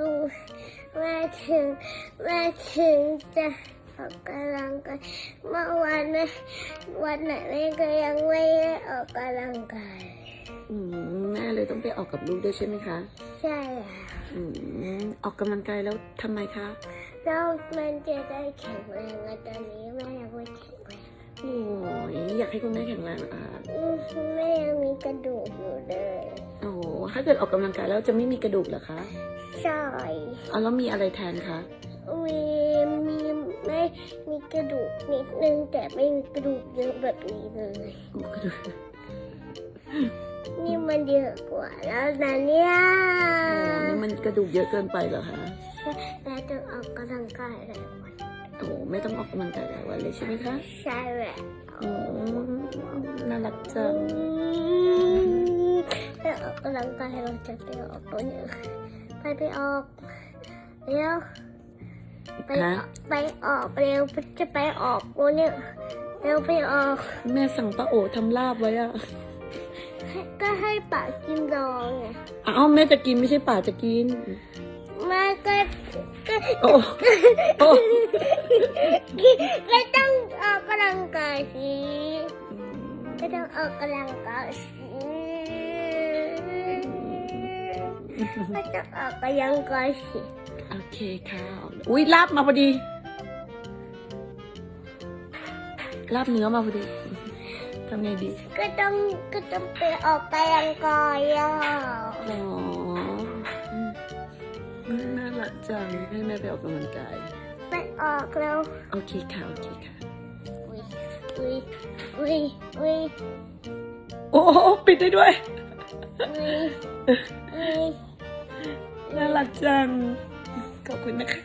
ลุงแม่ถึงแม่ถึงจะออกกำลังกายเมื่อวันนะวันไหนแม่ก็ยังไม่ได้ออกกำลังกายอืมแม่เลยต้องไปออกกับลูกด้วยใช่ไหมคะ ใช่ค่ะอืมออกกำลังกายแล้วทำไมคะแล้วมันจะได้แข็งแรงอะตอนนี้แม่ยังไม่แข็งแรงโอ้ยอยากให้คุณแม่แข็งแรงอะอืมแม่ยังมีกระดูกอยู่เลย โอ้โห ถ้าเกิดออกกำลังกายแล้วจะไม่มีกระดูกเหรอคะใช่เอาแล้วมีอะไรแทนคะ มีมีไม่มีกระดูกนิดนึงแต่ไม่มีกระดูกเยอะแบบนี้เลยโอ้กระดูกนี่มันเยอะกว่าแล้วนะเนี่ยโอ้นี่มันกระดูกเยอะเกินไปเหรอคะแม่ต้องออกกำลังกายหลายวันโอ้ไม่ต้องออกกำลังกายหลายวันเลยใช่ไหมคะใช่แหละอืมน่ารักจังถ้า ออกกำลังกายเราจะไปออกตัวเนี้ยไปไปออกเร็วไปอฮะอกไปออกเร็วจะไปออกตัวเนี้ยเร็วไปออก แม่สั่งป้าโอทำลาบไว้อะให้ก็ให้ปากกินรองไงอ้าวแม่จะกินไม่ใช่ป่าจะกินแม่ก็ก็โอ้โอ้ก็ต้องออกกำลังกายสิก็ต้องออกกำลังกายสิ ก็ต้องออกกำลังกายสิโอเคค่ะอุ้ยลาบมาพอดีลาบเนื้อมาพอดีทำไงดี ก็ต้องก็ต้องไปออกกำลังกายอะอ๋ออืมน่ารักจังให้แม่ไปออกกำลังกายไปออกแล้วโอเคค่ะโอเคค่ะอุ้ยอุ้ยอุ้ยอุ้ยโอ้โหปิดได้ด้วยอุ้ยอุ้ย น่ารักจัง ขอบคุณนะคะ